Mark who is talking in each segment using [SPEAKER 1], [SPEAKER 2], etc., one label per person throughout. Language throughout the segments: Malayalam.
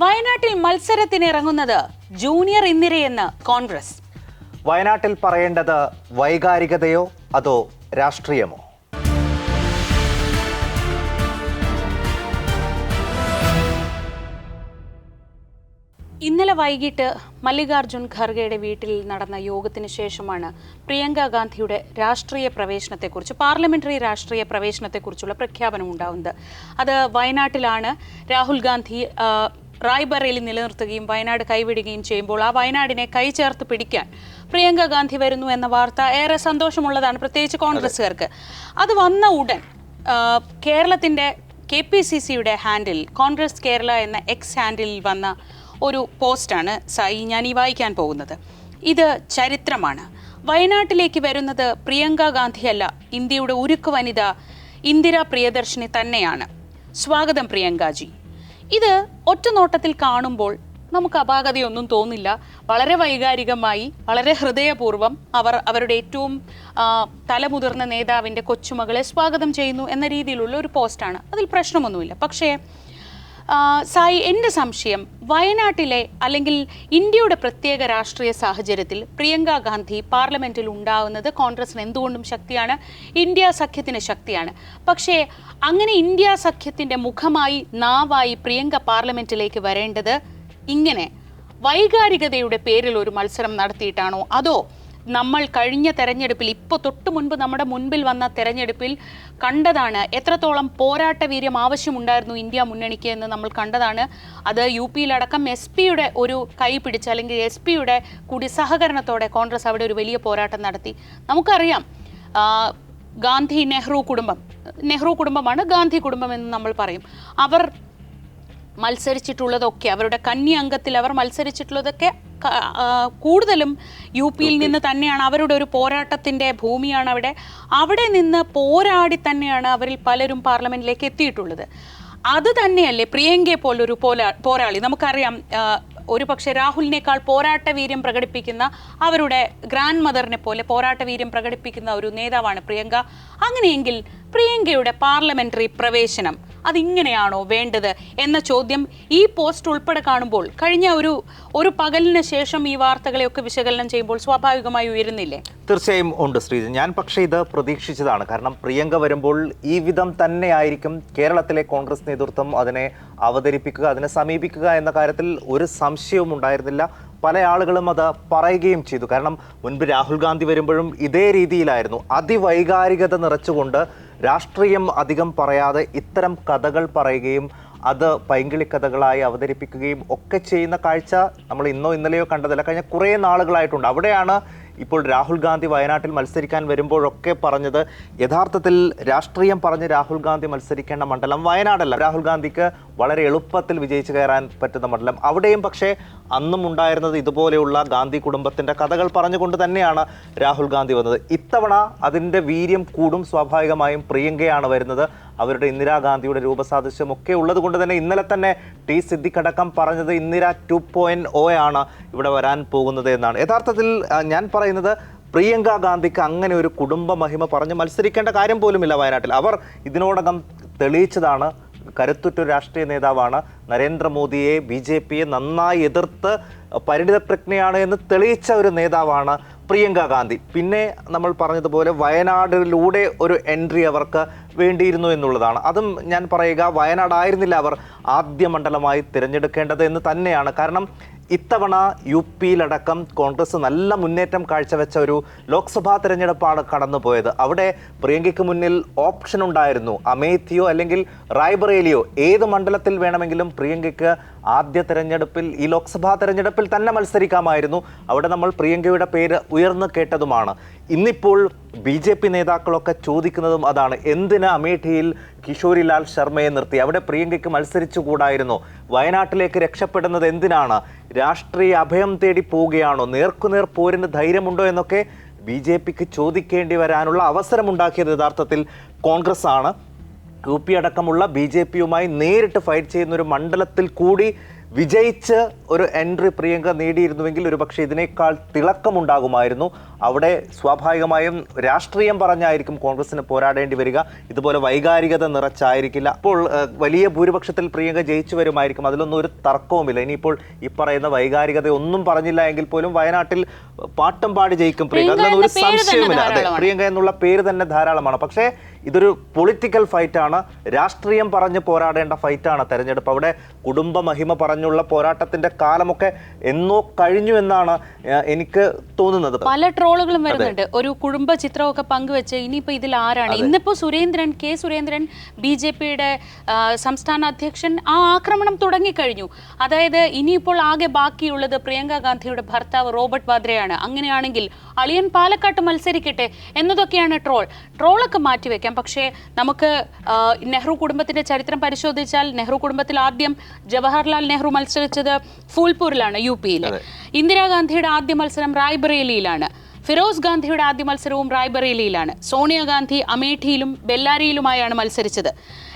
[SPEAKER 1] വയനാട്ടിൽ മത്സരത്തിനിറങ്ങുന്നത് ജൂനിയർ ഇന്ദിരയെന്ന് കോൺഗ്രസ്.
[SPEAKER 2] വയനാട്ടിൽ പറയേണ്ടത് വൈകാരികതയോ അതോ രാഷ്ട്രീയമോ?
[SPEAKER 1] ഇന്നലെ വൈകിട്ട് മല്ലികാർജുൻ ഖർഗെയുടെ വീട്ടിൽ നടന്ന യോഗത്തിന് ശേഷമാണ് പ്രിയങ്ക ഗാന്ധിയുടെ രാഷ്ട്രീയ പ്രവേശനത്തെക്കുറിച്ച് പാർലമെന്ററി രാഷ്ട്രീയ പ്രവേശനത്തെക്കുറിച്ചുള്ള പ്രഖ്യാപനം ഉണ്ടാവുന്നത് അത് വയനാട്ടിലാണ്. രാഹുൽ ഗാന്ധി റായ്ബറേലി നിലനിർത്തുകയും വയനാട് കൈവിടുകയും ചെയ്യുമ്പോൾ ആ വയനാടിനെ കൈ ചേർത്ത് പിടിക്കാൻ പ്രിയങ്ക ഗാന്ധി വരുന്നു എന്ന വാർത്ത ഏറെ സന്തോഷമുള്ളതാണ് പ്രത്യേകിച്ച് കോൺഗ്രസ്സുകാർക്ക്. അത് വന്ന ഉടൻ കേരളത്തിന്റെ കെ പി സി സിയുടെ ഹാൻഡിൽ കോൺഗ്രസ് കേരള എന്ന എക്സ് ഹാൻഡിലിൽ വന്ന ഒരു പോസ്റ്റാണ് സായി ഞാൻ ഈ വായിക്കാൻ പോകുന്നത്. ഇത് ചരിത്രമാണ്. വയനാട്ടിലേക്ക് വരുന്നത് പ്രിയങ്ക ഗാന്ധിയല്ല ഇന്ത്യയുടെ ഉരുക്ക് വനിത ഇന്ദിര പ്രിയദർശിനി തന്നെയാണ്. സ്വാഗതം പ്രിയങ്കാജി. ഇത് ഒറ്റ നോട്ടത്തിൽ കാണുമ്പോൾ നമുക്ക് അപാകതയൊന്നും തോന്നില്ല. വളരെ വൈകാരികമായി വളരെ ഹൃദയപൂർവം അവർ അവരുടെ ഏറ്റവും തലമുതിർന്ന നേതാവിന്റെ കൊച്ചുമകളെ സ്വാഗതം ചെയ്യുന്നു എന്ന രീതിയിലുള്ള ഒരു പോസ്റ്റാണ്. അതിൽ പ്രശ്നമൊന്നുമില്ല. പക്ഷേ സായി എന്റെ സംശയം വയനാട്ടിലെ അല്ലെങ്കിൽ ഇന്ത്യയുടെ പ്രത്യേക രാഷ്ട്രീയ സാഹചര്യത്തിൽ പ്രിയങ്ക ഗാന്ധി പാർലമെന്റിൽ ഉണ്ടാവുന്നത് കോൺഗ്രസിന് എന്തുകൊണ്ടും ശക്തിയാണ്? ഇന്ത്യ സഖ്യത്തിന് ശക്തിയാണ്. പക്ഷേ അങ്ങനെ ഇന്ത്യ സഖ്യത്തിന്റെ മുഖമായി നാവായി പ്രിയങ്ക പാർലമെന്റിലേക്ക് വരേണ്ടത് ഇങ്ങനെ. വൈകാരികതയുടെ പേരിൽ ഒരു മത്സരം നടത്തിയിട്ടാണോ? അതോ നമ്മൾ കഴിഞ്ഞ തെരഞ്ഞെടുപ്പിൽ ഇപ്പോൾ തൊട്ട് മുൻപ് നമ്മുടെ മുൻപിൽ വന്ന തെരഞ്ഞെടുപ്പിൽ കണ്ടതാണ്. എത്രത്തോളം പോരാട്ട വീര്യം ആവശ്യമുണ്ടായിരുന്നു ഇന്ത്യ മുന്നണിക്ക് എന്ന് നമ്മൾ കണ്ടതാണ്. അത് യു പിയിലടക്കം എസ് പിയുടെ ഒരു കൈ പിടിച്ച് അല്ലെങ്കിൽ എസ് പിയുടെ കൂടി സഹകരണത്തോടെ കോൺഗ്രസ് അവിടെ ഒരു വലിയ പോരാട്ടം നടത്തി. നമുക്കറിയാം ഗാന്ധി നെഹ്റു കുടുംബം. നെഹ്റു കുടുംബമാണ് ഗാന്ധി കുടുംബം എന്ന് നമ്മൾ പറയും. അവർ മത്സരിച്ചിട്ടുള്ളതൊക്കെ അവരുടെ കന്നി അംഗത്തിൽ അവർ മത്സരിച്ചിട്ടുള്ളതൊക്കെ കൂടുതലും യു പിയിൽ നിന്ന് തന്നെയാണ് അവരുടെ ഒരു പോരാട്ടത്തിന്റെ ഭൂമിയാണ് അവിടെ. അവിടെ നിന്ന് പോരാടി തന്നെയാണ് അവരിൽ പലരും പാർലമെന്റിലേക്ക് എത്തിയിട്ടുള്ളത്. അത് തന്നെയല്ലേ പ്രിയങ്കയെ പോലൊരു പോരാ പോരാളി. നമുക്കറിയാം ഒരു പക്ഷേ രാഹുലിനേക്കാൾ പോരാട്ട വീര്യം പ്രകടിപ്പിക്കുന്ന അവരുടെ ഗ്രാൻഡ് മദറിനെ പോലെ പോരാട്ട വീര്യം പ്രകടിപ്പിക്കുന്ന ഒരു നേതാവാണ് പ്രിയങ്ക. അങ്ങനെയെങ്കിൽ പ്രിയങ്കയുടെ പാർലമെന്ററി പ്രവേശനം അതിങ്ങനെയാണോ വേണ്ടത് എന്ന ചോദ്യം ഈ പോസ്റ്റ് ഉൾപ്പെടെ കാണുമ്പോൾ കഴിഞ്ഞ ഒരു ഒരു പകലിന് ശേഷം ഈ വാർത്തകളെയൊക്കെ വിശകലനം ചെയ്യുമ്പോൾ സ്വാഭാവികമായി ഉയരുന്നില്ലേ?
[SPEAKER 2] തീർച്ചയായും ഉണ്ട് ശ്രീജൻ ഞാൻ പക്ഷേ ഇത് പ്രതീക്ഷിച്ചതാണ്. കാരണം പ്രിയങ്ക വരുമ്പോൾ ഈ വിധം തന്നെയായിരിക്കും കേരളത്തിലെ കോൺഗ്രസ് നേതൃത്വം അതിനെ അവതരിപ്പിക്കുക അതിനെ സമീപിക്കുക എന്ന കാര്യത്തിൽ ഒരു സംശയവും ഉണ്ടായിരുന്നില്ല. പല ആളുകളും അത് പറയുകയും ചെയ്തു. കാരണം മുൻപ് രാഹുൽ ഗാന്ധി വരുമ്പോഴും ഇതേ രീതിയിലായിരുന്നു. അതിവൈകാരികത നിറച്ചുകൊണ്ട് രാഷ്ട്രീയം അധികം പറയാതെ ഇത്തരം കഥകൾ പറയുകയും അത് പൈങ്കിളി കഥകളായി അവതരിപ്പിക്കുകയും ഒക്കെ ചെയ്യുന്ന കാഴ്ച നമ്മൾ ഇന്നോ ഇന്നലെയോ കണ്ടതല്ല. കഴിഞ്ഞ കുറേ നാളുകളായിട്ടുണ്ട്. അവിടെയാണ് ഇപ്പോൾ രാഹുൽ ഗാന്ധി വയനാട്ടിൽ മത്സരിക്കാൻ വരുമ്പോഴൊക്കെ പറഞ്ഞത്. യഥാർത്ഥത്തിൽ രാഷ്ട്രീയം പറഞ്ഞ് രാഹുൽ ഗാന്ധി മത്സരിക്കേണ്ട മണ്ഡലം വയനാടല്ല. രാഹുൽ ഗാന്ധിക്ക് വളരെ എളുപ്പത്തിൽ വിജയിച്ചു കയറാൻ പറ്റുന്ന മണ്ഡലം അവിടെയും പക്ഷേ അന്നും ഉണ്ടായിരുന്നത് ഇതുപോലെയുള്ള ഗാന്ധി കുടുംബത്തിന്റെ കഥകൾ പറഞ്ഞുകൊണ്ട് തന്നെയാണ് രാഹുൽ ഗാന്ധി വന്നത്. ഇത്തവണ അതിന്റെ വീര്യം കൂടും സ്വാഭാവികമായും പ്രിയങ്കയാണ് വരുന്നത്. അവരുടെ ഇന്ദിരാഗാന്ധിയുടെ രൂപസാദൃശ്യം ഒക്കെ ഉള്ളത് കൊണ്ട് തന്നെ ഇന്നലെ തന്നെ ടി സിദ്ദിഖടക്കം പറഞ്ഞത് ഇന്ദിര ടു പോയിന്റ് ഒ ആണ് ഇവിടെ വരാൻ പോകുന്നത് എന്നാണ്. യഥാർത്ഥത്തിൽ ഞാൻ പറയുന്നത് പ്രിയങ്ക ഗാന്ധിക്ക് അങ്ങനെ ഒരു കുടുംബ മഹിമ പറഞ്ഞ് മത്സരിക്കേണ്ട കാര്യം പോലുമില്ല വയനാട്ടിൽ. അവർ ഇതിനോടകം തെളിയിച്ചതാണ്. കരുത്തുറ്റൊരു രാഷ്ട്രീയ നേതാവാണ് നരേന്ദ്രമോദിയെ ബി ജെ പിയെ നന്നായി എതിർത്ത് പരിണിതപ്രജ്ഞയാണ് എന്ന് തെളിയിച്ച ഒരു നേതാവാണ് പ്രിയങ്ക ഗാന്ധി. പിന്നെ നമ്മൾ പറഞ്ഞതുപോലെ വയനാടിലൂടെ ഒരു എൻട്രി അവർക്ക് വേണ്ടിയിരുന്നു എന്നുള്ളതാണ്. അതും ഞാൻ പറയുക വയനാടായിരുന്നില്ല അവർ ആദ്യ മണ്ഡലമായി തിരഞ്ഞെടുക്കേണ്ടത് എന്ന് തന്നെയാണ്. കാരണം ഇത്തവണ യു പിയിലടക്കം കോൺഗ്രസ് നല്ല മുന്നേറ്റം കാഴ്ചവെച്ച ഒരു ലോക്സഭാ തെരഞ്ഞെടുപ്പാണ് കടന്നുപോയത്. അവിടെ പ്രിയങ്കയ്ക്ക് മുന്നിൽ ഓപ്ഷൻ ഉണ്ടായിരുന്നു. അമേത്തിയോ അല്ലെങ്കിൽ റായ്ബറേലിയോ ഏത് മണ്ഡലത്തിൽ വേണമെങ്കിലും പ്രിയങ്കയ്ക്ക് ആദ്യ തെരഞ്ഞെടുപ്പിൽ ഈ ലോക്സഭാ തെരഞ്ഞെടുപ്പിൽ തന്നെ മത്സരിക്കാമായിരുന്നു. അവിടെ നമ്മൾ പ്രിയങ്കയുടെ പേര് ഉയർന്നു കേട്ടതുമാണ്. ഇന്നിപ്പോൾ ബി ജെ പി നേതാക്കളൊക്കെ ചോദിക്കുന്നതും അതാണ്. എന്തിന് അമേഠിയിൽ കിഷോരിലാൽ ശർമ്മയെ നിർത്തി? അവിടെ പ്രിയങ്കയ്ക്ക് മത്സരിച്ചുകൂടായിരുന്നു. വയനാട്ടിലേക്ക് രക്ഷപ്പെടുന്നത് എന്തിനാണ്? രാഷ്ട്രീയ അഭയം തേടി പോവുകയാണോ? നേർക്കുനേർ പോരിന് ധൈര്യമുണ്ടോ എന്നൊക്കെ ബി ജെ പിക്ക് ചോദിക്കേണ്ടി വരാനുള്ള അവസരമുണ്ടാക്കിയത് യഥാർത്ഥത്തിൽ കോൺഗ്രസ് ആണ് യു പി അടക്കമുള്ള ബി ജെ പിയുമായി നേരിട്ട് ഫൈറ്റ് ചെയ്യുന്ന ഒരു മണ്ഡലത്തിൽ കൂടി വിജയിച്ച് ഒരു എൻട്രി പ്രിയങ്ക നേടിയിരുന്നുവെങ്കിൽ ഒരു പക്ഷേ ഇതിനേക്കാൾ തിളക്കമുണ്ടാകുമായിരുന്നു. അവിടെ സ്വാഭാവികമായും രാഷ്ട്രീയം പറഞ്ഞായിരിക്കും കോൺഗ്രസിന് പോരാടേണ്ടി വരിക. ഇതുപോലെ വൈകാരികത നിറച്ചായിരിക്കില്ല. അപ്പോൾ വലിയ ഭൂരിപക്ഷത്തിൽ പ്രിയങ്ക ജയിച്ചു വരുമായിരിക്കും അതിലൊന്നും ഒരു തർക്കവുമില്ല. ഇനിയിപ്പോൾ ഈ പറയുന്ന വൈകാരികത ഒന്നും പറഞ്ഞില്ല എങ്കിൽ പോലും വയനാട്ടിൽ പാട്ടും പാടി ജയിക്കും പ്രിയങ്ക. അതിലൊന്നും ഒരു
[SPEAKER 1] സംശയമില്ല
[SPEAKER 2] സംശയവുമില്ല. അതെ പ്രിയങ്ക എന്നുള്ള പേര് തന്നെ ധാരാളമാണ്. പക്ഷേ ഇതൊരു പൊളിറ്റിക്കൽ ഫൈറ്റാണ് രാഷ്ട്രീയം പറഞ്ഞ് പോരാടേണ്ട ഫൈറ്റാണ് തെരഞ്ഞെടുപ്പ്. അവിടെ കുടുംബ മഹിമ പറഞ്ഞുള്ള പോരാട്ടത്തിന്റെ കാലമൊക്കെ എന്നോ കഴിഞ്ഞു എന്നാണ് എനിക്ക് തോന്നുന്നത്.
[SPEAKER 1] പല ട്രോളുകളും വരുന്നുണ്ട്. ഒരു കുടുംബ ചിത്രമൊക്കെ പങ്കുവെച്ച് ഇനിയിപ്പോ ഇതിൽ ആരാണ്? ഇന്നിപ്പോ Surendran K Surendran B J പിയുടെ സംസ്ഥാന അധ്യക്ഷൻ ആ ആക്രമണം തുടങ്ങിക്കഴിഞ്ഞു. അതായത് ഇനിയിപ്പോൾ ആകെ ബാക്കിയുള്ളത് പ്രിയങ്ക ഗാന്ധിയുടെ ഭർത്താവ് റോബർട്ട് വാദ്രയാണ്. അങ്ങനെയാണെങ്കിൽ അളിയൻ പാലക്കാട്ട് മത്സരിക്കട്ടെ എന്നതൊക്കെയാണ് ട്രോൾ. ട്രോളൊക്കെ മാറ്റിവെക്കാം. പക്ഷേ നമുക്ക് നെഹ്റു കുടുംബത്തിന്റെ ചരിത്രം പരിശോധിച്ചാൽ നെഹ്റു കുടുംബത്തിൽ ആദ്യം ജവഹർലാൽ നെഹ്റു മത്സരിച്ചത് ഫൂൽപൂരിലാണ് യു പിയിൽ ഇന്ദിരാഗാന്ധിയുടെ ആദ്യ മത്സരം റായ്ബറേലിയിലാണ്. ഫിറോസ് ഗാന്ധിയുടെ ആദ്യ മത്സരവും റായ്ബറേലിയിലാണ്. സോണിയാഗാന്ധി അമേഠിയിലും ബെല്ലാരിയിലുമായാണ് മത്സരിച്ചത്.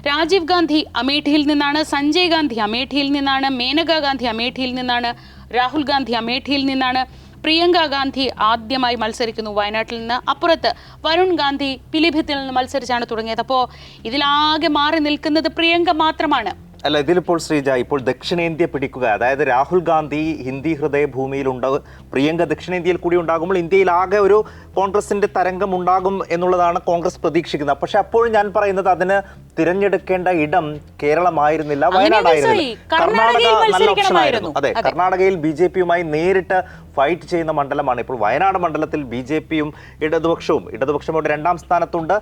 [SPEAKER 1] രാജീവ് ഗാന്ധി അമേഠിയിൽ നിന്നാണ് സഞ്ജയ് ഗാന്ധി അമേഠിയിൽ നിന്നാണ് മേനകാ ഗാന്ധി അമേഠിയിൽ നിന്നാണ് രാഹുൽ ഗാന്ധി അമേഠിയിൽ നിന്നാണ് പ്രിയങ്ക ഗാന്ധി ആദ്യമായി മത്സരിക്കുന്നു വയനാട്ടിൽ നിന്ന്. അപ്പുറത്ത് വരുൺ ഗാന്ധി പിലിഭിത്തിൽ നിന്ന് മത്സരിച്ചാണ് തുടങ്ങിയത്. അപ്പോൾ ഇതിലാകെ മാറി നിൽക്കുന്നത് പ്രിയങ്ക മാത്രമാണ്.
[SPEAKER 2] അല്ല ഇതിലിപ്പോൾ ശ്രീജ ഇപ്പോൾ ദക്ഷിണേന്ത്യ പിടിക്കുക അതായത് രാഹുൽ ഗാന്ധി ഹിന്ദി ഹൃദയ ഭൂമിയിലുണ്ട് പ്രിയങ്ക ദക്ഷിണേന്ത്യയിൽ കൂടി ഉണ്ടാകുമ്പോൾ ഇന്ത്യയിൽ ആകെ ഒരു കോൺഗ്രസിന്റെ തരംഗം ഉണ്ടാകും എന്നുള്ളതാണ് കോൺഗ്രസ് പ്രതീക്ഷിക്കുന്നത്. പക്ഷെ അപ്പോഴും ഞാൻ പറയുന്നത് അതിന് തിരഞ്ഞെടുക്കേണ്ട ഇടം കേരളമായിരുന്നില്ല വയനാടായിരുന്നില്ല.
[SPEAKER 1] കർണാടക
[SPEAKER 2] നല്ല ഓപ്ഷനായിരുന്നു. അതെ കർണാടകയിൽ ബി ജെ പിയുമായി നേരിട്ട് ഫൈറ്റ് ചെയ്യുന്ന മണ്ഡലമാണ്. ഇപ്പോൾ വയനാട് മണ്ഡലത്തിൽ ബി ജെ പിയും ഇടതുപക്ഷവും ഇടതുപക്ഷം കൊണ്ട് രണ്ടാം സ്ഥാനത്തുണ്ട്.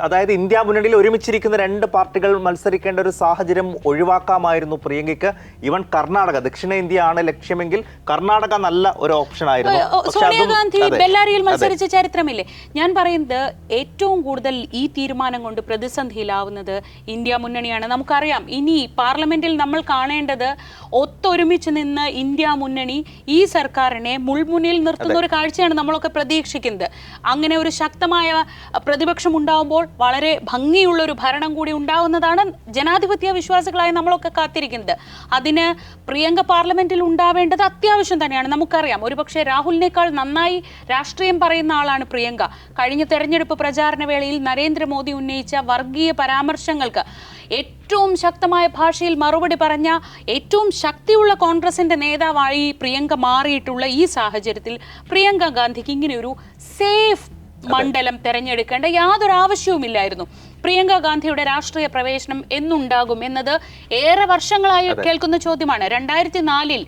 [SPEAKER 2] അതായത് ഇന്ത്യ മുന്നണിയിൽ ഒരുമിച്ചിരിക്കുന്ന രണ്ട് പാർട്ടികൾ മത്സരിക്കേണ്ട ഒരു സാഹചര്യം ഒഴിവാക്കാമായിരുന്നു പ്രിയങ്കയ്ക്ക്. ഇവൻ കർണാടക ദക്ഷിണേന്ത്യ ആണ് ലക്ഷ്യമെങ്കിൽ കർണാടക നല്ല ഒരു ഓപ്ഷൻ ആയിരുന്നു
[SPEAKER 1] പക്ഷേ
[SPEAKER 2] പക്ഷെ അതും-
[SPEAKER 1] മത്സരിച്ച ചരിത്രമില്ലേ? ഞാൻ പറയുന്നത് ഏറ്റവും കൂടുതൽ ഈ തീരുമാനം കൊണ്ട് പ്രതിസന്ധിയിലാവുന്നത് ഇന്ത്യ മുന്നണിയാണ്. നമുക്കറിയാം ഇനി പാർലമെന്റിൽ നമ്മൾ കാണേണ്ടത് ഒത്തൊരുമിച്ച് നിന്ന് ഇന്ത്യ മുന്നണി ഈ സർക്കാരിനെ മുൾമുന്നിൽ നിർത്തുന്ന ഒരു കാഴ്ചയാണ് നമ്മളൊക്കെ പ്രതീക്ഷിക്കുന്നത്. അങ്ങനെ ഒരു ശക്തമായ പ്രതിപക്ഷം ഉണ്ടാവുമ്പോൾ വളരെ ഭംഗിയുള്ള ഒരു ഭരണം കൂടി ഉണ്ടാവുന്നതാണ് ജനാധിപത്യ വിശ്വാസികളായ നമ്മളൊക്കെ കാത്തിരിക്കുന്നത്. അതിന് പ്രിയങ്ക പാർലമെന്റിൽ ഉണ്ടാവേണ്ടത് അത്യാവശ്യം തന്നെയാണ്. നമുക്കറിയാം ഒരുപക്ഷെ രാഹുലിനേക്കാൾ നന്നായി രാഷ്ട്രീയം പറയുന്ന ആളാണ് പ്രിയങ്ക. കഴിഞ്ഞ തെരഞ്ഞെടുപ്പ് പ്രചാരണ വേളയിൽ നരേന്ദ്രമോദി ഉന്നയിച്ച വർഗീയ പരാമർശങ്ങൾക്ക് ഏറ്റവും ശക്തമായ ഭാഷയിൽ മറുപടി പറഞ്ഞ ഏറ്റവും ശക്തിയുള്ള കോൺഗ്രസിന്റെ നേതാവായി പ്രിയങ്ക മാറിയിട്ടുള്ള ഈ സാഹചര്യത്തിൽ പ്രിയങ്ക ഗാന്ധിക്ക് ഇങ്ങനെ ഒരു സേഫ് മണ്ഡലം തെരഞ്ഞെടുക്കേണ്ട യാതൊരു ആവശ്യവുമില്ലായിരുന്നു പ്രിയങ്ക ഗാന്ധിയുടെ രാഷ്ട്രീയ പ്രവേശനം എന്നുണ്ടാകും എന്നത് ഏറെ വർഷങ്ങളായി കേൾക്കുന്ന ചോദ്യമാണ്. രണ്ടായിരത്തി നാലിൽ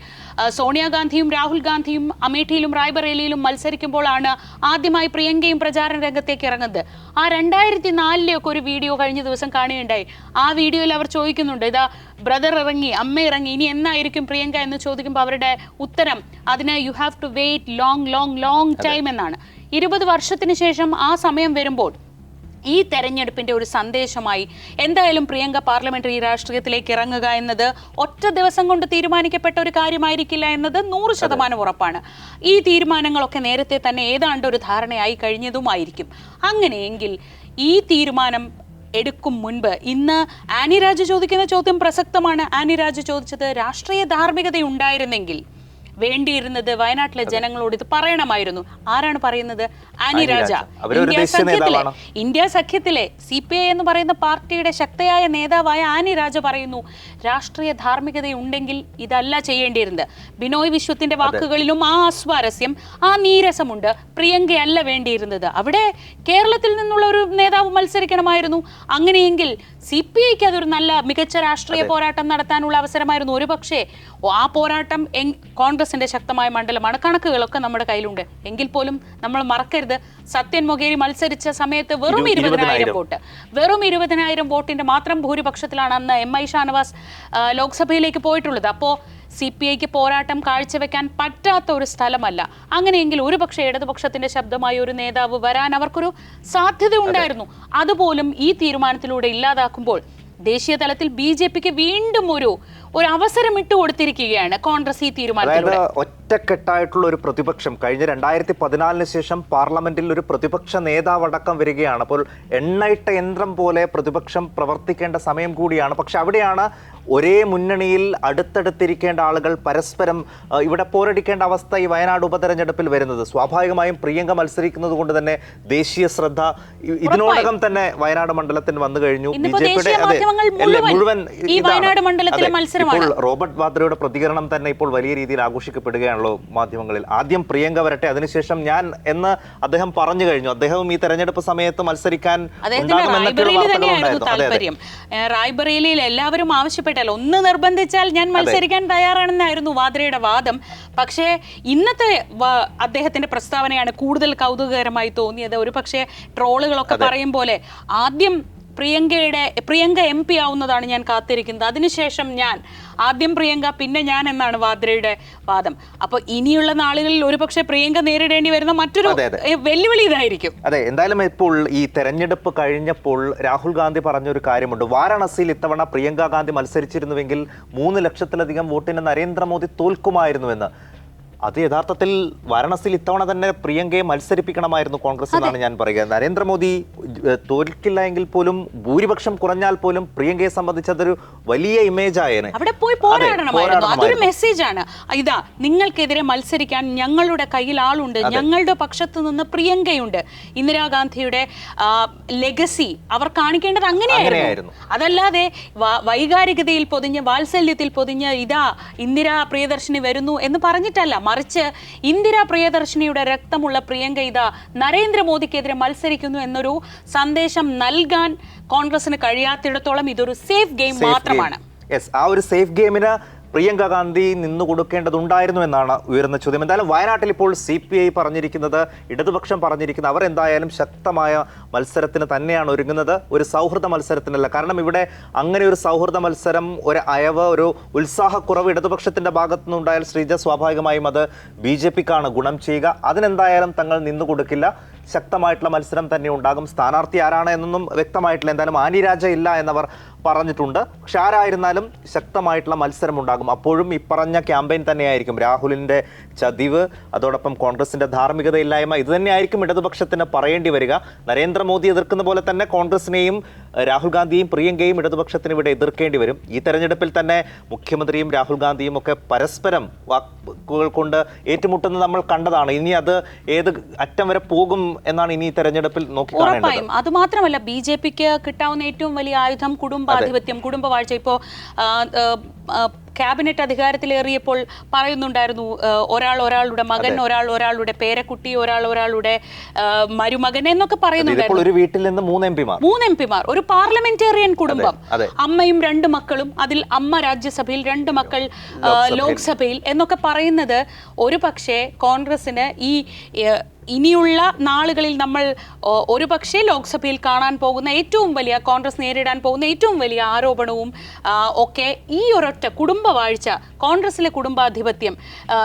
[SPEAKER 1] സോണിയാഗാന്ധിയും രാഹുൽ ഗാന്ധിയും അമേഠിയിലും റായ്ബറേലിയിലും മത്സരിക്കുമ്പോഴാണ് ആദ്യമായി പ്രിയങ്കയും പ്രചാരണ രംഗത്തേക്ക് ഇറങ്ങുന്നത്. ആ രണ്ടായിരത്തി നാലിലെയൊക്കെ ഒരു വീഡിയോ കഴിഞ്ഞ ദിവസം കാണുകയുണ്ടായി. ആ വീഡിയോയിൽ അവർ ചോദിക്കുന്നുണ്ട് ഇതാ ബ്രദർ ഇറങ്ങി അമ്മ ഇറങ്ങി ഇനി എന്നായിരിക്കും പ്രിയങ്ക? എന്ന് ചോദിക്കുമ്പോൾ അവരുടെ ഉത്തരം അതിന് you have to wait long long long time എന്നാണ്. ഇരുപത് വർഷത്തിന് ശേഷം ആ സമയം വരുമ്പോൾ ഈ തെരഞ്ഞെടുപ്പിന്റെ ഒരു സന്ദേശമായി എന്തായാലും പ്രിയങ്ക പാർലമെന്ററി രാഷ്ട്രീയത്തിലേക്ക് ഇറങ്ങുക എന്നത് ഒറ്റ ദിവസം കൊണ്ട് തീരുമാനിക്കപ്പെട്ട ഒരു കാര്യമായിരിക്കില്ല എന്നത് നൂറ് ശതമാനം ഉറപ്പാണ്. ഈ തീരുമാനങ്ങളൊക്കെ നേരത്തെ തന്നെ ഏതാണ്ട് ഒരു ധാരണയായി കഴിഞ്ഞതുമായിരിക്കും. അങ്ങനെയെങ്കിൽ ഈ തീരുമാനം എടുക്കും മുൻപ് ഇന്ന് ആനി രാജു ചോദിക്കുന്ന ചോദ്യം പ്രസക്തമാണ്. ആനി രാജു ചോദിച്ചത് രാഷ്ട്രീയ ധാർമ്മികത ഉണ്ടായിരുന്നെങ്കിൽ വേണ്ടിയിരുന്നത് വയനാട്ടിലെ ജനങ്ങളോട് ഇത് പറയണമായിരുന്നു. ആരാണ് പറയുന്നത്? ആനി രാജ. ഇന്ത്യ സഖ്യത്തിലെ
[SPEAKER 2] നേതാവാണ്.
[SPEAKER 1] ഇന്ത്യ സഖ്യത്തിലെ സി പി ഐ എന്ന് പറയുന്ന പാർട്ടിയുടെ ശക്തയായ നേതാവായ ആനി രാജ പറയുന്നു രാഷ്ട്രീയ ധാർമ്മികതയുണ്ടെങ്കിൽ ഇതല്ല ചെയ്യേണ്ടിയിരുന്നത്. ബിനോയ് വിശ്വത്തിന്റെ വാക്കുകളിലും ആ അസ്വാരസ്യം ആ നീരസമുണ്ട്. പ്രിയങ്കയല്ല വേണ്ടിയിരുന്നത്. അവിടെ കേരളത്തിൽ നിന്നുള്ള ഒരു നേതാവ് മത്സരിക്കണമായിരുന്നു. അങ്ങനെയെങ്കിൽ സി പി ഐക്ക് അതൊരു നല്ല മികച്ച രാഷ്ട്രീയ പോരാട്ടം നടത്താനുള്ള അവസരമായിരുന്നു. ഒരുപക്ഷെ ആ പോരാട്ടം എങ്- കോൺഗ്രസിന്റെ ശക്തമായ മണ്ഡലമാണ്. കണക്കുകളൊക്കെ നമ്മുടെ കയ്യിലുണ്ട്. എങ്കിൽ പോലും നമ്മൾ മറക്കരുത്. സത്യൻ മൊകേരി മത്സരിച്ച സമയത്ത് വെറും
[SPEAKER 2] ഇരു-
[SPEAKER 1] ഇരുപതിനായിരം. വോട്ട്. വെറും ഇരുപതിനായിരം വോട്ടിന്റെ മാത്രം ഭൂരിപക്ഷത്തിലാണ് അന്ന് എം ഐ ഷാനവാസ് ലോക്സഭയിലേക്ക് പോയിട്ടുള്ളത്. അപ്പോ സി പി ഐക്ക് പോരാട്ടം കാഴ്ചവെക്കാൻ പറ്റാത്ത ഒരു സ്ഥലമല്ല. അങ്ങനെയെങ്കിൽ ഒരുപക്ഷെ ഇടതുപക്ഷത്തിന്റെ ശബ്ദമായ ഒരു നേതാവ് വരാൻ അവർക്കൊരു സാധ്യത ഉണ്ടായിരുന്നു അതുപോലും ഈ തീരുമാനത്തിലൂടെ ഇല്ലാതാക്കുമ്പോൾ ദേശീയ തലത്തിൽ ബി ജെ പിക്ക് വീണ്ടും ഒരു ഒരു അവസരം ഇട്ടുകൊടുത്തിരിക്കുകയാണ് കോൺഗ്രസ് ഈ
[SPEAKER 2] തീരുമാനം
[SPEAKER 1] തീരുമാനത്തിലൂടെ
[SPEAKER 2] ഒറ്റക്കെട്ടായിട്ടുള്ള ഒരു പ്രതിപക്ഷം കഴിഞ്ഞ രണ്ടായിരത്തി പതിനാലിന് ശേഷം പാർലമെന്റിൽ ഒരു പ്രതിപക്ഷ നേതാവ് അടക്കം വരികയാണ്. അപ്പോൾ എണ്ണയിട്ട യന്ത്രം പോലെ പ്രതിപക്ഷം പ്രവർത്തിക്കേണ്ട സമയം കൂടിയാണ്. പക്ഷെ അവിടെയാണ് ഒരേ മുന്നണിയിൽ അടുത്തടുത്തിരിക്കേണ്ട ആളുകൾ പരസ്പരം ഇവിടെ പോരടിക്കേണ്ട അവസ്ഥ ഈ വയനാട് ഉപതെരഞ്ഞെടുപ്പിൽ വരുന്നത്. സ്വാഭാവികമായും പ്രിയങ്ക മത്സരിക്കുന്നത് കൊണ്ട് തന്നെ ദേശീയ ശ്രദ്ധ ഇതിനോടകം തന്നെ വയനാട് മണ്ഡലത്തിന് വന്നു കഴിഞ്ഞു.
[SPEAKER 1] ബി
[SPEAKER 2] ജെ യുടെ-
[SPEAKER 1] ദേശീയ
[SPEAKER 2] അതെ,
[SPEAKER 1] മാധ്യമങ്ങൾ
[SPEAKER 2] അല്ലേ,
[SPEAKER 1] മുഴുവൻ ഈ വയനാട് മണ്ഡലത്തിലെ
[SPEAKER 2] അതെ,
[SPEAKER 1] മത്സരമാണ്.
[SPEAKER 2] ഇപ്പോൾ റോബർട്ട് വാദ്രയുടെ പ്രതികരണം തന്നെ ഇപ്പോൾ വലിയ രീതിയിൽ ആഘോഷിക്കപ്പെടുകയാണല്ലോ മാധ്യമങ്ങളിൽ. ആദ്യം പ്രിയങ്ക വരട്ടെ അതിനുശേഷം ഞാൻ എന്ന് അദ്ദേഹം പറഞ്ഞു കഴിഞ്ഞു. അദ്ദേഹവും ഈ തെരഞ്ഞെടുപ്പ് സമയത്ത് മത്സരിക്കാൻ.
[SPEAKER 1] താല്പര്യം. റായ്ബറേലിയിൽ എല്ലാവരും ആവശ്യപ്പെട്ടല്ലോ ഒന്ന് നിർബന്ധിച്ചാൽ ഞാൻ മത്സരിക്കാൻ തയ്യാറാണെന്നായിരുന്നു വാദ്രയുടെ വാദം. പക്ഷേ ഇന്നത്തെ അദ്ദേഹത്തിന്റെ പ്രസ്താവനയാണ് കൂടുതൽ കൗതുകകരമായി തോന്നിയത്. ഒരു പക്ഷേ ട്രോളുകളൊക്കെ പറയും പോലെ ആദ്യം പ്രിയങ്കയുടെ പ്രിയങ്ക എം പി ആവുന്നതാണ് ഞാൻ കാത്തിരിക്കുന്നത്. അതിനുശേഷം ഞാൻ ആദ്യം പ്രിയങ്ക പിന്നെ ഞാൻ എന്നാണ് വാദ്രയുടെ വാദം. അപ്പൊ ഇനിയുള്ള നാളുകളിൽ ഒരുപക്ഷെ പ്രിയങ്ക നേരിടേണ്ടി വരുന്ന മറ്റൊരു. വെല്ലുവിളി ഇതായിരിക്കും.
[SPEAKER 2] അതെ എന്തായാലും ഇപ്പോൾ ഈ തെരഞ്ഞെടുപ്പ് കഴിഞ്ഞപ്പോൾ രാഹുൽ ഗാന്ധി പറഞ്ഞൊരു കാര്യമുണ്ട്. വാരാണസിയിൽ ഇത്തവണ പ്രിയങ്ക ഗാന്ധി മത്സരിച്ചിരുന്നുവെങ്കിൽ മൂന്ന് ലക്ഷത്തിലധികം വോട്ടിന് നരേന്ദ്രമോദി തോൽക്കുമായിരുന്നുവെന്ന്. അത് യഥാർത്ഥത്തിൽ വാരണസിൽ ഇത്തവണ തന്നെ പ്രിയങ്കയെ മത്സരിപ്പിക്കണമായിരുന്നു കോൺഗ്രസ് എന്നാണ് ഞാൻ പറയുക. നരേന്ദ്രമോദി തോൽക്കില്ല എങ്കിൽ പോലും ഭൂരിപക്ഷം കുറഞ്ഞാൽ പോലും പ്രിയങ്കയെ സംബന്ധിച്ച് അതൊരു വലിയ ഇമേജ് ആയേനെ
[SPEAKER 1] അവിടെ പോയി പോരാടണമായിരുന്നു. അതൊരു. മെസ്സേജ് ആണ് ഇതാ നിങ്ങൾക്കെതിരെ മത്സരിക്കാൻ ഞങ്ങളുടെ കയ്യിൽ ആളുണ്ട്. ഞങ്ങളുടെ പക്ഷത്ത് നിന്ന് പ്രിയങ്കയുണ്ട്. ഇന്ദിരാഗാന്ധിയുടെ ലെഗസി അവർ കാണിക്കേണ്ടത് അങ്ങനെയായിരുന്നു. അതല്ലാതെ വൈകാരികതയിൽ പൊതിഞ്ഞ് വാത്സല്യത്തിൽ പൊതിഞ്ഞ് ഇതാ ഇന്ദിരാ പ്രിയദർശിനി വരുന്നു എന്ന് പറഞ്ഞിട്ടല്ല. മറിച്ച് ഇന്ദിര പ്രിയദർശിനിയുടെ രക്തമുള്ള പ്രിയങ്ക ഇത നരേന്ദ്രമോദിക്കെതിരെ മത്സരിക്കുന്നു എന്നൊരു സന്ദേശം നൽകാൻ കോൺഗ്രസിന് കഴിയാത്തിടത്തോളം ഇതൊരു സേഫ് ഗെയിം മാത്രമാണ്.
[SPEAKER 2] യെസ് ആ ഒരു സേഫ് ഗെയിമിന് പ്രിയങ്ക ഗാന്ധി നിന്നു കൊടുക്കേണ്ടതുണ്ടായിരുന്നു എന്നാണ് ഉയർന്ന ചോദ്യം. എന്തായാലും വയനാട്ടിൽ ഇപ്പോൾ സി പി ഐ പറഞ്ഞിരിക്കുന്നത് ഇടതുപക്ഷം പറഞ്ഞിരിക്കുന്നത് അവർ എന്തായാലും ശക്തമായ മത്സരത്തിന് തന്നെയാണ് ഒരുങ്ങുന്നത്. ഒരു സൗഹൃദ മത്സരത്തിനല്ല. കാരണം ഇവിടെ അങ്ങനെ ഒരു സൗഹൃദ മത്സരം ഒരു അയവ് ഒരു ഉത്സാഹക്കുറവ് ഇടതുപക്ഷത്തിന്റെ ഭാഗത്തു നിന്നുണ്ടായാൽ ശ്രീജ സ്വാഭാവികമായും അത് ബി ജെ പിക്കാണ് ഗുണം ചെയ്യുക. അതിനെന്തായാലും തങ്ങൾ നിന്നു കൊടുക്കില്ല. ശക്തമായിട്ടുള്ള മത്സരം തന്നെ ഉണ്ടാകും. സ്ഥാനാർത്ഥി ആരാണ് എന്നൊന്നും വ്യക്തമായിട്ടില്ല. എന്തായാലും ആനിരാജ ഇല്ല എന്നവർ പറഞ്ഞിട്ടുണ്ട്. പക്ഷെ ആരായിരുന്നാലും ശക്തമായിട്ടുള്ള മത്സരം ഉണ്ടാകും. അപ്പോഴും ഇപ്പറഞ്ഞ പറഞ്ഞ ക്യാമ്പയിൻ തന്നെയായിരിക്കും. രാഹുലിന്റെ ചതിവ് അതോടൊപ്പം കോൺഗ്രസിന്റെ ധാർമ്മികതയില്ലായ്മ ഇത് തന്നെയായിരിക്കും ഇടതുപക്ഷത്തിന് പറയേണ്ടി വരിക. നരേന്ദ്രമോദി എതിർക്കുന്ന പോലെ തന്നെ കോൺഗ്രസിനെയും രാഹുൽ ഗാന്ധിയും പ്രിയങ്കയും ഇടതുപക്ഷത്തിന് ഇവിടെ എതിർക്കേണ്ടി വരും. ഈ തെരഞ്ഞെടുപ്പിൽ തന്നെ മുഖ്യമന്ത്രിയും രാഹുൽ ഗാന്ധിയും ഒക്കെ പരസ്പരം വാക്കുകൾ കൊണ്ട് ഏറ്റുമുട്ടുന്നത് നമ്മൾ കണ്ടതാണ്. ഇനി അത് ഏത് അറ്റം വരെ പോകും എന്നാണ് ഇനി തെരഞ്ഞെടുപ്പിൽ നോക്കി
[SPEAKER 1] ഉറപ്പായും. അത് മാത്രമല്ല ബി ജെ പിക്ക് കിട്ടാവുന്ന ഏറ്റവും വലിയ ആയുധം കുടുംബാധിപത്യം കുടുംബവാഴ്ച. ഇപ്പോ ക്യാബിനറ്റ് അധികാരത്തിലേറിയപ്പോൾ പറയുന്നുണ്ടായിരുന്നു ഒരാൾ ഒരാളുടെ മകൻ ഒരാൾ ഒരാളുടെ പേരക്കുട്ടി ഒരാൾ ഒരാളുടെ മരുമകൻ എന്നൊക്കെ പറയുന്നുണ്ടായിരുന്നു.
[SPEAKER 2] ഒരു വീട്ടിൽ നിന്ന് മൂന്ന് എം പിമാർ.
[SPEAKER 1] മൂന്ന് എം പിമാർ. ഒരു പാർലമെന്റേറിയൻ കുടുംബം. അമ്മയും രണ്ട് മക്കളും അതിൽ അമ്മ രാജ്യസഭയിൽ രണ്ട് മക്കൾ ലോക്സഭയിൽ. എന്നൊക്കെ പറയുന്നത് ഒരു പക്ഷേ കോൺഗ്രസിന് ഈ ഇനിയുള്ള നാളുകളിൽ നമ്മൾ ഒരുപക്ഷെ ലോക്സഭയിൽ കാണാൻ പോകുന്ന ഏറ്റവും വലിയ കോൺഗ്രസ് നേരിടാൻ പോകുന്ന ഏറ്റവും വലിയ ആരോപണവും ഒക്കെ ഈ ഒരൊറ്റ കുടുംബവാഴ്ച കോൺഗ്രസിലെ കുടുംബാധിപത്യം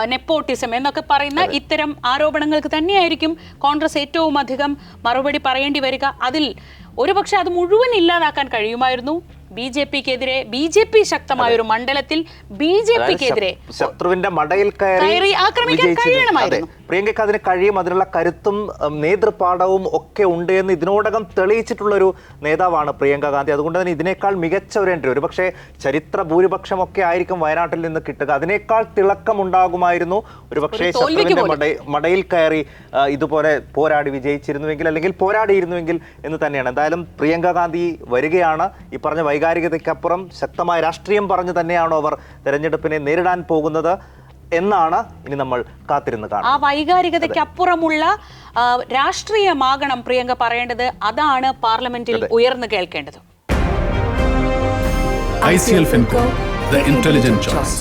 [SPEAKER 1] നെപ്പോട്ടിസം എന്നൊക്കെ പറയുന്ന ഇത്തരം ആരോപണങ്ങൾക്ക് തന്നെയായിരിക്കും കോൺഗ്രസ് ഏറ്റവും അധികം മറുപടി പറയേണ്ടി വരിക. അതിൽ ഒരുപക്ഷെ അത് മുഴുവൻ ഇല്ലാതാക്കാൻ കഴിയുമായിരുന്നു. ബി ജെ പിക്കെതിരെ ബി ജെ പി ശക്തമായ ഒരു മണ്ഡലത്തിൽ ബി ജെ പിക്കെതിരെ
[SPEAKER 2] ശത്രുവിന്റെ മടയിൽ കയറി
[SPEAKER 1] ആക്രമിക്കാൻ കഴിയണമായിരുന്നു.
[SPEAKER 2] പ്രിയങ്കയ്ക്ക് അതിന് കഴിയും അതിനുള്ള കരുത്തും നേതൃപാഠവും ഒക്കെ ഉണ്ട് എന്ന് ഇതിനോടകം തെളിയിച്ചിട്ടുള്ള ഒരു നേതാവാണ് പ്രിയങ്ക ഗാന്ധി. അതുകൊണ്ട് തന്നെ ഇതിനേക്കാൾ മികച്ച ഒരു എൻട്രി ഒരു പക്ഷേ ചരിത്ര ഭൂരിപക്ഷം ഒക്കെ ആയിരിക്കും വയനാട്ടിൽ നിന്ന് കിട്ടുക. അതിനേക്കാൾ തിളക്കം ഉണ്ടാകുമായിരുന്നു ഒരു പക്ഷേ ശത്രുവിന്റെ. മടയിൽ കയറി ഇതുപോലെ പോരാടി വിജയിച്ചിരുന്നുവെങ്കിൽ അല്ലെങ്കിൽ പോരാടിയിരുന്നുവെങ്കിൽ എന്ന് തന്നെയാണ്. എന്തായാലും പ്രിയങ്ക ഗാന്ധി വരികയാണ്. ഈ പറഞ്ഞ വൈകാരികതയ്ക്കപ്പുറം ശക്തമായ രാഷ്ട്രീയം പറഞ്ഞു തന്നെയാണോ അവർ തെരഞ്ഞെടുപ്പിനെ നേരിടാൻ പോകുന്നത് എന്നാണ് ഇനി നമ്മൾ കാത്തിരുന്ന്
[SPEAKER 1] ആ
[SPEAKER 2] കാണുന്നത്.
[SPEAKER 1] വൈകാരികതയ്ക്ക് അപ്പുറമുള്ള ആ, രാഷ്ട്രീയമാകണം പ്രിയങ്ക പറയേണ്ടത് അതാണ് പാർലമെന്റിൽ ഉയർന്നു കേൾക്കേണ്ടത്.
[SPEAKER 3] I C L Fincorp the intelligent choice.